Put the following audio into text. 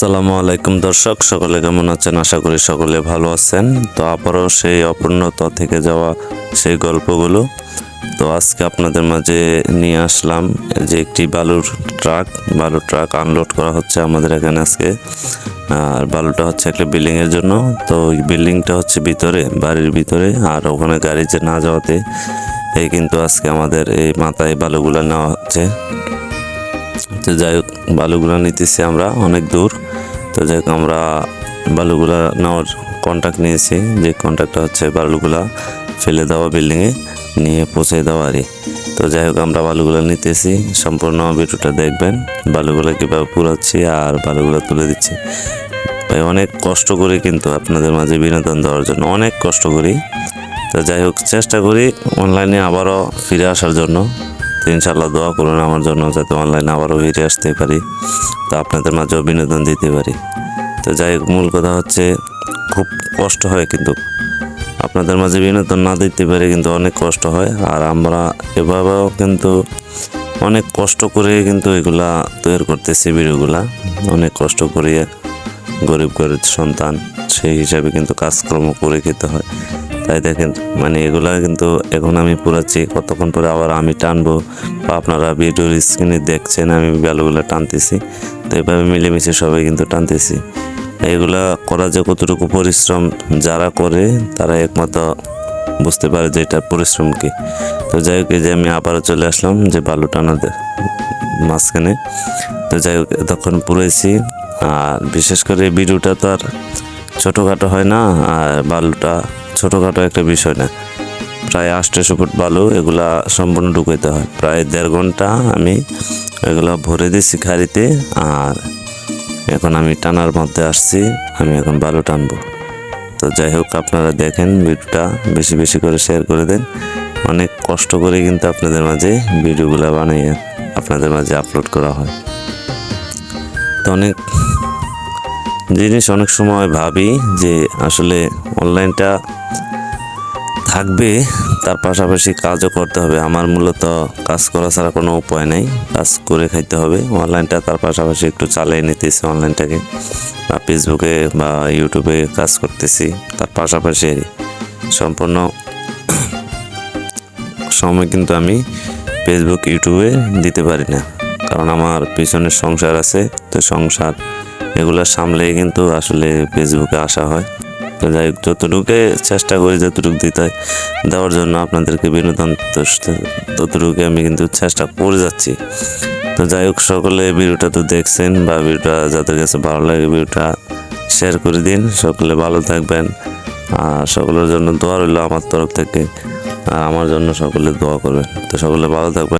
আসসালামু আলাইকুম দর্শক, সকলে কেমন আছেন? আশা করি সকলে ভালো আছেন। তো আবারও সেই অপূর্ণতা থেকে যাওয়া সেই গল্পগুলো। তো আজকে আপনাদের মাঝে নিয়ে আসলাম যে একটি বালুর ট্রাক। বালুর ট্রাক আনলোড করা হচ্ছে আমাদের এখানে আজকে। আর বালুটা হচ্ছে একটা বিল্ডিংয়ের জন্য। তো ওই বিল্ডিংটা হচ্ছে ভিতরে, বাড়ির ভিতরে, আর ওখানে গাড়ি যে না যাওয়াতে, এই কিন্তু আজকে আমাদের এই মাথায় বালুগুলো নেওয়া হচ্ছে। তো যাই হোক, বালুগুলো নিতেছি আমরা অনেক দূর। তো যাই আমরা বালুগুলা নেওয়ার কন্ট্যাক্ট নিয়েছি। যে কন্ট্যাক্টটা হচ্ছে বালুগুলা ফেলে দেওয়া বিল্ডিংয়ে নিয়ে পৌঁছে দেওয়া আরই তো যাই হোক, আমরা বালুগুলো নিতেছি। সম্পূর্ণ ভিডিওটা দেখবেন, বালুগুলো কীভাবে পুরাচ্ছি আর বালুগুলো তুলে দিচ্ছি। ভাই, অনেক কষ্ট করি কিন্তু আপনাদের মাঝে বিনোদন দেওয়ার জন্য, অনেক কষ্ট করি। তো যাই হোক, চেষ্টা করি অনলাইনে আবারও ফিরে আসার জন্য। তো ইনশাল্লাহ দোয়া করুন আমার জন্য যাতে অনলাইনে আবারও ফিরে আসতে পারি। তো আপনাদের মাঝেও বিনোদন দিতে পারি। তো যাই মূল কথা হচ্ছে খুব কষ্ট হয় কিন্তু। আপনাদের মাঝে বিনোদন না দিতে পারে কিন্তু অনেক কষ্ট হয়। আর আমরা এভাবেও কিন্তু অনেক কষ্ট করে কিন্তু এগুলা তৈরি করতেছি ভিডিওগুলা। অনেক কষ্ট করে গরিব গরিব সন্তান সেই হিসাবে কিন্তু কাজকর্ম করে খেতে হয়। তাই দেখেন মানে এগুলা কিন্তু এখন আমি পুরাচ্ছি, কতক্ষণ পরে আবার আমি টানবো বা আপনারা ভিডিওর স্ক্রিনে দেখছেন, আমি বেলগুলো টানতেছি। তো এভাবে মিলেমিশে সবাই কিন্তু টানতেছি। এগুলা করা যে কতটুকু পরিশ্রম যারা করে, তারা একমাত্র বুঝতে পারে যে এটা পরিশ্রম কি। তো যাই হোক, এই যে আমি আবারও চলে আসলাম যে বালু টানাতে মাঝখানে। তো যাই হোক তখন পুরেছি আর বিশেষ করে ভিডিওটা তো আর ছোটোখাটো হয় না, আর বালুটা ছোটোখাটো একটা বিষয় না। প্রায় আটশোশো ফুট বালু, এগুলা সম্পূর্ণ ঢুকাইতে হয়। প্রায় দেড় ঘণ্টা আমি এগুলো ভরে দিয়েছি খাড়িতে আর এখন আমি টানার মধ্যে আসছি, আমি এখন বালু টানবো। তো যাই হোক, আপনারা দেখেন ভিডিওটা বেশি বেশি করে শেয়ার করে দেন। অনেক কষ্ট করে কিন্তু আপনাদের মাঝে ভিডিওগুলো বানিয়ে আপনাদের মাঝে আপলোড করা হয়। তো অনেক জিনিস অনেক সময় ভাবি যে আসলে অনলাইনটা থাকবে, তার পাশাপাশি কাজও করতে হবে। আমার মূলত কাজ করা ছাড়া কোনো উপায় নেই। কাজ করে খাইতে হবে। অনলাইনটা তার পাশাপাশি একটু চালিয়ে নিতেছি অনলাইনটাকে। বা ফেসবুকে বা ইউটিউবে কাজ করতেছি। তার পাশাপাশি সম্পূর্ণ সময় কিন্তু আমি ফেসবুক ইউটিউবে দিতে পারি না। কারণ আমার পিছনে সংসার আছে। তো সংসার এগুলো সামলেই কিন্তু আসলে ফেসবুকে আসা হয়। তো যাই হোক, যতটুকু চেষ্টা করি, যতটুকু দিতে হয়, দেওয়ার জন্য আপনাদেরকে বিনোদন ততটুকু আমি কিন্তু চেষ্টা করে যাচ্ছি। তো যাই হোক, সকলে ভিডিওটা তো দেখছেন বা ভিডিওটা যাদের কাছে ভালো লাগে, ভিডিওটা শেয়ার করে দিন। সকলে ভালো থাকবেন। আর সকলের জন্য দোয়া রইল আমার তরফ থেকে। আর আমার জন্য সকলে দোয়া করবেন। তো সকলে ভালো থাকবেন।